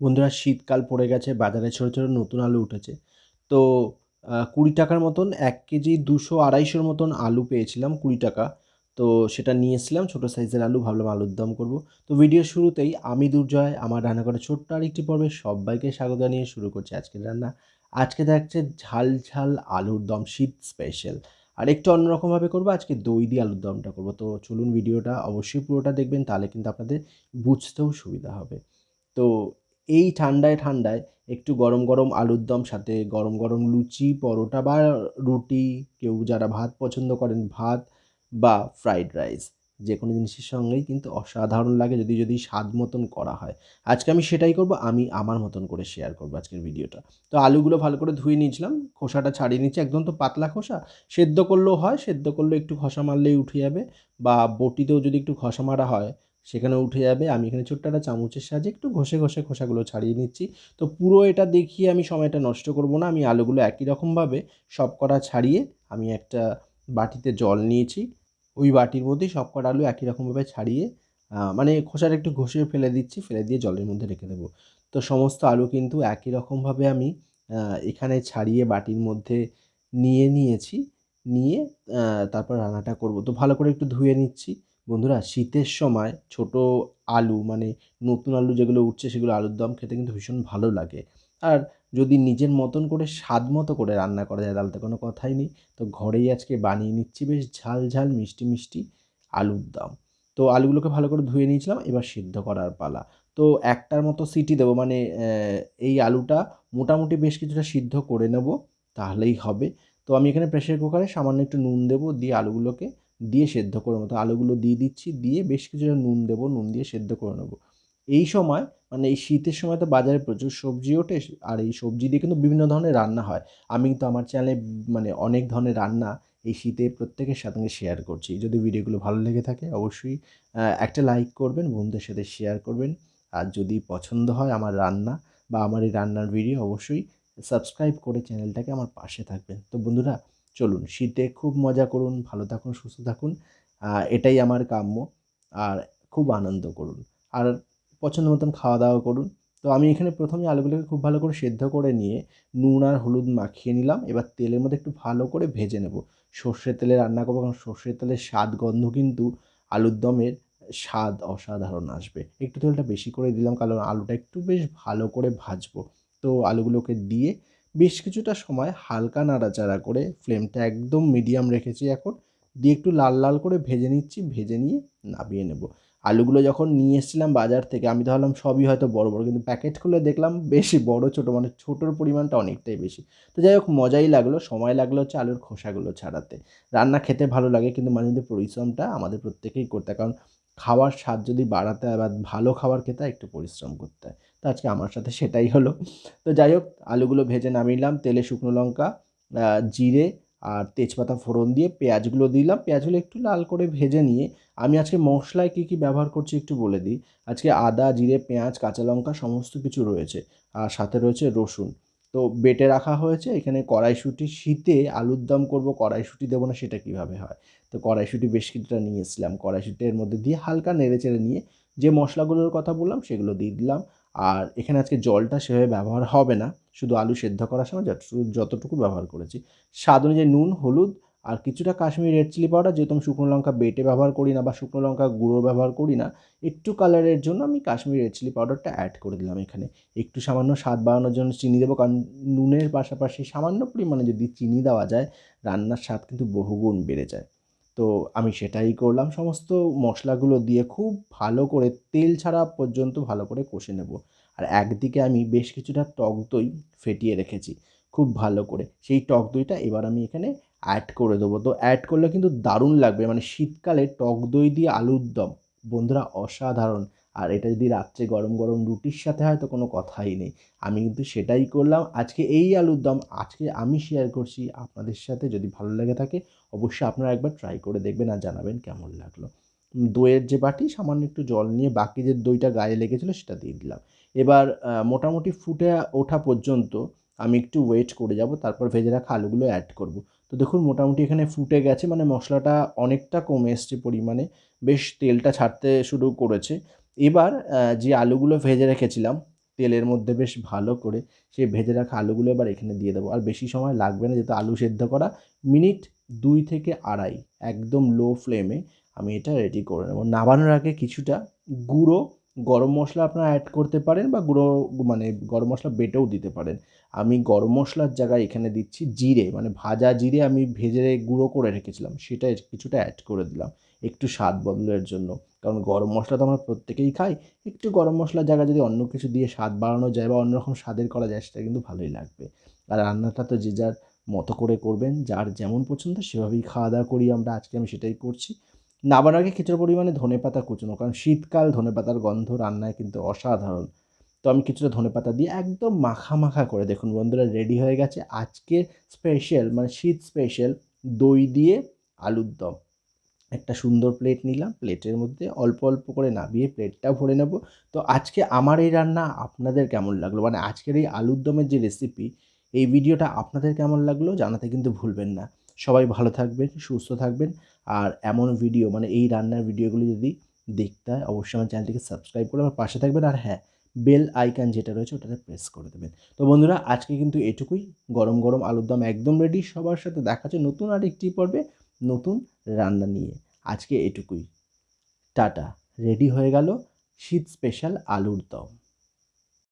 বন্ধুরা শীতকাল পড়ে গেছে, বাজারে ছোটো ছোটো নতুন আলু উঠেছে। তো কুড়ি টাকার মতন, এক কেজি দুশো আড়াইশোর মতন আলু পেয়েছিলাম কুড়ি টাকা। তো, সেটা নিয়ে এসলাম ছোটো সাইজের আলু, ভাবলাম আলুর দম করব। তো ভিডিও শুরুতেই আমি দুর্জয়, আমার রান্না করে ছোট্ট আর একটি পর্বে সবাইকে স্বাগত জানিয়ে শুরু করছি আজকের রান্না। আজকে দেখছে ঝাল ঝাল আলুর দম শীত স্পেশাল আর একটু অন্যরকমভাবে করব, আজকে দই দিয়ে আলুর দমটা করব। তো, চলুন ভিডিওটা অবশ্যই পুরোটা দেখবেন, তাহলে কিন্তু আপনাদের বুঝতেও সুবিধা হবে। তো এই ঠান্ডায় ঠান্ডায় একটু গরম গরম আলুর দম, সাথে গরম গরম লুচি, পরোটা বা রুটি, কেউ যারা ভাত পছন্দ করেন, ভাত বা ফ্রাইড রাইস যে কোনো জিনিসের সঙ্গেই কিন্তু অসাধারণ লাগে যদি যদি স্বাদ মতন করা হয়। আজকে আমি সেটাই করব, আমি আমার মতন করে শেয়ার করব আজকের ভিডিওটা। তো আলুগুলো ভালো করে ধুয়ে নিয়েছিলাম, খোসাটা ছাড়িয়ে নিচ্ছি, একদম তো পাতলা খোসা, সেদ্ধ করলেও হয়, সেদ্ধ করলে একটু খসা মারলেই উঠে যাবে, বা বটিতেও যদি একটু খসা মারা হয় সেখানে উঠে যাবে। আমি এখানে ছোট্ট একটা চামচের সাহায্যে একটু ঘষে ঘষে খোসাগুলো ছাড়িয়ে নিচ্ছি। তো পুরো এটা দেখিয়ে আমি সময়টা নষ্ট করব না। আমি আলুগুলো একই রকমভাবে সব কটা ছাড়িয়ে আমি একটা বাটিতে জল নিয়েছি। ওই বাটির মধ্যেই সব কটা আলু একই রকমভাবে ছাড়িয়ে মানে খোসাটা একটু ঘষে ফেলে দিচ্ছি, ফেলে দিয়ে জলের মধ্যে রেখে দেবো। তো সমস্ত আলু কিন্তু একই রকমভাবে আমি এখানে ছাড়িয়ে বাটির মধ্যে নিয়ে নিয়েছি। নিয়ে তারপর রান্নাটা করব। তো ভালো করে একটু ধুয়ে নিচ্ছি। বন্ধুরা, শীতের সময় ছোট আলু মানে নতুন আলু যেগুলো উঠছে, সেগুলো আলুর দম খেতে কিন্তু ভীষণ ভালো লাগে। আর যদি নিজের মতন করে স্বাদ মতো করে রান্না করা যায়, তাহলে তো কোনো কথাই নেই। তো ঘরেই আজকে বানিয়ে নিচ্ছি বেশ ঝাল ঝাল মিষ্টি মিষ্টি আলুর দম। তো আলুগুলোকে ভালো করে ধুয়ে নিয়েছিলাম, এবার সিদ্ধ করার পালা। তো একটার মতো সিটি দেবো মানে এই আলুটা মোটামুটি বেশ কিছুটা সিদ্ধ করে নেব, তাহলেই হবে। তো আমি এখানে প্রেশার কুকারে সামান্য একটু নুন দেবো, দিয়ে আলুগুলোকে দিয়ে সেদ্ধ করে মতো আলুগুলো দিয়ে দিচ্ছি, দিয়ে বেশ কিছুটা নুন দেবো, নুন দিয়ে সেদ্ধ করে নেব। এই সময় মানে এই শীতের সময় তো বাজারে প্রচুর সবজি ওঠে, আর এই সবজি দিয়ে কিন্তু বিভিন্ন ধরনের রান্না হয়। আমি কিন্তু আমার চ্যানেলে মানে অনেক ধরনের রান্না এই শীতে প্রত্যেকের সাথে শেয়ার করছি। যদি ভিডিওগুলো ভালো লেগে থাকে, অবশ্যই একটা লাইক করবেন, বন্ধুদের সাথে শেয়ার করবেন। আর যদি পছন্দ হয় আমার রান্না বা আমার এই রান্নার ভিডিও অবশ্যই সাবস্ক্রাইব করে চ্যানেলটাকে আমার পাশে থাকবেন। তো বন্ধুরা চলুন, শীতে খুব মজা করুন, ভালো থাকুন, সুস্থ থাকুন এটাই আমার কাম্য, আর খুব আনন্দ করুন। আর পছন্দ মতন খাওয়া দাওয়া করুন। তো আমি এখানে প্রথমে আলুগুলোকে খুব ভালো করে সেদ্ধ করে নিয়ে নুন আর হলুদ মাখিয়ে নিলাম। এবার তেলের মধ্যে একটু ভালো করে ভেজে নেব। সর্ষের তেলে রান্না করব কারণ সর্ষের তেলের স্বাদ গন্ধ কিন্তু আলুর দমের স্বাদ অসাধারণ আসবে। একটু তেলটা বেশি করে দিলাম কারণ আলুটা একটু বেশ ভালো করে ভাজবো। তো আলুগুলোকে দিয়ে বেশ কিছুটা সময় হালকা নাড়াচাড়া করে ফ্লেমটা একদম মিডিয়াম রেখেছি এখন। দিয়ে একটু লাল লাল করে ভেজে নিচ্ছি, ভেজে নিয়ে নামিয়ে নেব। আলুগুলো যখন নিয়ে এসেছিলাম বাজার থেকে, আমি ভাবলাম সবই হয়তো বড় বড়, কিন্তু প্যাকেট খুলে দেখলাম বেশি বড়, ছোটো মানে ছোটোর পরিমাণটা অনেকটাই বেশি। তো যাই হোক, মজাই লাগল, সময় লাগল হচ্ছে আলুর খোসাগুলো ছাড়াতে। রান্না খেতে ভালো লাগে, কিন্তু মাঝে মধ্যে পরিশ্রমটা আমাদের প্রত্যেকেই করতে কারণ খাওয়ার স্বাদ যদি বাড়াতে হয় বা ভালো খাবার খেতে একটু পরিশ্রম করতে হয়। তো আজকে আমার সাথে সেটাই হলো। তো যাই হোক আলুগুলো ভেজে নামিয়ে নিলাম, তেলে শুকনো লঙ্কা জিরে আর তেজপাতা ফোড়ন দিয়ে পেঁয়াজগুলো দিলাম। পেঁয়াজগুলো একটু লাল করে ভেজে নিয়ে আমি আজকে মশলায় কী কী ব্যবহার করছি একটু বলে দিই। আজকে আদা, জিরে, পেঁয়াজ, কাঁচা লঙ্কা সমস্ত কিছু রয়েছে আর সাথে রয়েছে রসুন। তো বেটে রাখা হয়েছে, এখানে কড়াইশুঁটি শীতে আলুর দম করব, কড়াইশুঁটি দেবো না সেটা কীভাবে হয়? তো কড়াইশুঁটি বেশ কিছুটা নিয়ে এসেছিলাম কড়াইশুঁটির মধ্যে দিয়ে হালকা নেড়ে চেড়ে নিয়ে যে মশলাগুলোর কথা বললাম সেগুলো দিয়ে দিলাম। আর এখানে আজকে জলটা সেভাবে ব্যবহার হবে না, শুধু আলু সেদ্ধ করার সময় যতটুকু ব্যবহার করেছি। স্বাদ অনুযায়ী নুন, হলুদ আর কিছুটা কাশ্মীরি রেড চিলি পাউডার যেহেতু আমি শুকনো লঙ্কা বেটে ব্যবহার করি না বা শুকনো লঙ্কা গুঁড়ো ব্যবহার করি না, একটু কালারের জন্য আমি কাশ্মীরি রেড চিলি পাউডারটা অ্যাড করে দিলাম এখানে। একটু সামান্য স্বাদ বাড়ানোর জন্য চিনি দেবো, কারণ নুনের পাশাপাশি সামান্য পরিমাণে যদি চিনি দেওয়া যায়, রান্নার স্বাদ কিন্তু বহুগুণ বেড়ে যায়। তো আমি সেটাই করলাম। সমস্ত মশলাগুলো দিয়ে খুব ভালো করে তেল ছাড়া পর্যন্ত ভালো করে কষে নেব। আর একদিকে আমি বেশ কিছুটা টক দই ফেটিয়ে রেখেছি, খুব ভালো করে। সেই টক দইটা এবার আমি এখানে অ্যাড করে দেবো। তো অ্যাড করলে কিন্তু দারুণ লাগবে। মানে শীতকালে টক দই দিয়ে আলুর দম, বন্ধুরা অসাধারণ। আর এটা যদি রাত্রে গরম গরম রুটির সাথে হয় তো কোনো কথাই নেই। আমি কিন্তু সেটাই করলাম। আজকে এই আলুর দম আজকে আমি শেয়ার করছি আপনাদের সাথে। যদি ভালো লেগে থাকে অবশ্যই আপনারা একবার ট্রাই করে দেখবেন আর জানাবেন কেমন লাগল। দইয়ের যে বাটি সামান্য একটু জল নিয়ে বাকি যে দইটা গায়ে লেগেছিলো সেটা দিয়ে দিলাম। এবার মোটামুটি ফুটে ওঠা পর্যন্ত আমি একটু ওয়েট করে যাব। তারপর ভেজে রাখা আলুগুলো অ্যাড করব। তো দেখুন মোটামুটি এখানে ফুটে গেছে। মানে মশলাটা অনেকটা কমে এসছে পরিমাণে। বেশ তেলটা ছাড়তে শুরু করেছে। এবার যে আলুগুলো ভেজে রেখেছিলাম, তেলের মধ্যে বেশ ভালো করে সেই ভেজে রাখা আলুগুলো এবার এখানে দিয়ে দেবো। আর বেশি সময় লাগবে না যেহেতু আলু সেদ্ধ করা। মিনিট দুই থেকে আড়াই, একদম লো ফ্লেমে আমি এটা রেডি করে নেব। নামানোর আগে কিছুটা গুঁড়ো, গরম মশলা আপনারা অ্যাড করতে পারেন বা গুঁড়ো মানে গরম মশলা বেটেও দিতে পারেন। আমি গরম মশলার জায়গায় এখানে দিচ্ছি জিরে মানে ভাজা জিরে আমি ভেজে গুঁড়ো করে রেখেছিলাম, সেটা কিছুটা অ্যাড করে দিলাম, একটু স্বাদ বদলের জন্য। কারণ গরম মশলা তো আমরা প্রত্যেকেই খাই। একটু গরম মশলার জায়গায় যদি অন্য কিছু দিয়ে স্বাদ বাড়ানো যায় বা অন্যরকম স্বাদের করা যায়, সেটা কিন্তু ভালোই লাগবে। আর রান্নাটা তো যে যার মতো করে করবেন, যার যেমন পছন্দ সেভাবেই খাওয়া দাওয়া করি আমরা। আজকে আমি সেটাই করছি। নামানোর আগে কিছুটা পরিমাণে ধনেপাতা কুচনো, কারণ শীতকাল ধনেপাতার গন্ধ রান্নায় কিন্তু অসাধারণ। তো আমি কিছুটা ধনেপাতা দিয়ে একদম মাখা মাখা করে, দেখুন বন্ধুরা, রেডি হয়ে গেছে আজকে স্পেশাল মানে শীত স্পেশাল দই দিয়ে আলুর দম। একটা সুন্দর প্লেট নিলাম। প্লেটের মধ্যে অল্প অল্প করে নামিয়ে প্লেটটা ভরে নেব। তো আজকে আমার এই রান্না আপনাদের কেমন লাগল? মানে আজকের এই আলুর দমের যে রেসিপি এই ভিডিওটা আপনাদের কেমন লাগল জানাতে কিন্তু ভুলবেন না। সবাই ভালো থাকবেন, সুস্থ থাকবেন। আর এমন ভিডিও মানে এই রান্নার ভিডিওগুলি যদি দেখতে হয়, অবশ্যই আমার চ্যানেলটিকে সাবস্ক্রাইব করে আমার পাশে থাকবেন। আর হ্যাঁ বেল আইকন যেটা রয়েছে ওটাতে প্রেস করে দেবেন। তো বন্ধুরা, আজকে কিন্তু এটুকুই। গরম গরম আলুর দম একদম রেডি সবার সাথে দেখা নতুন আর একটি পর্বে। নতুন রান্না নিয়ে। আজকে এটুকুই। টাটা। রেডি হয়ে গেল শীত স্পেশাল আলুর দম।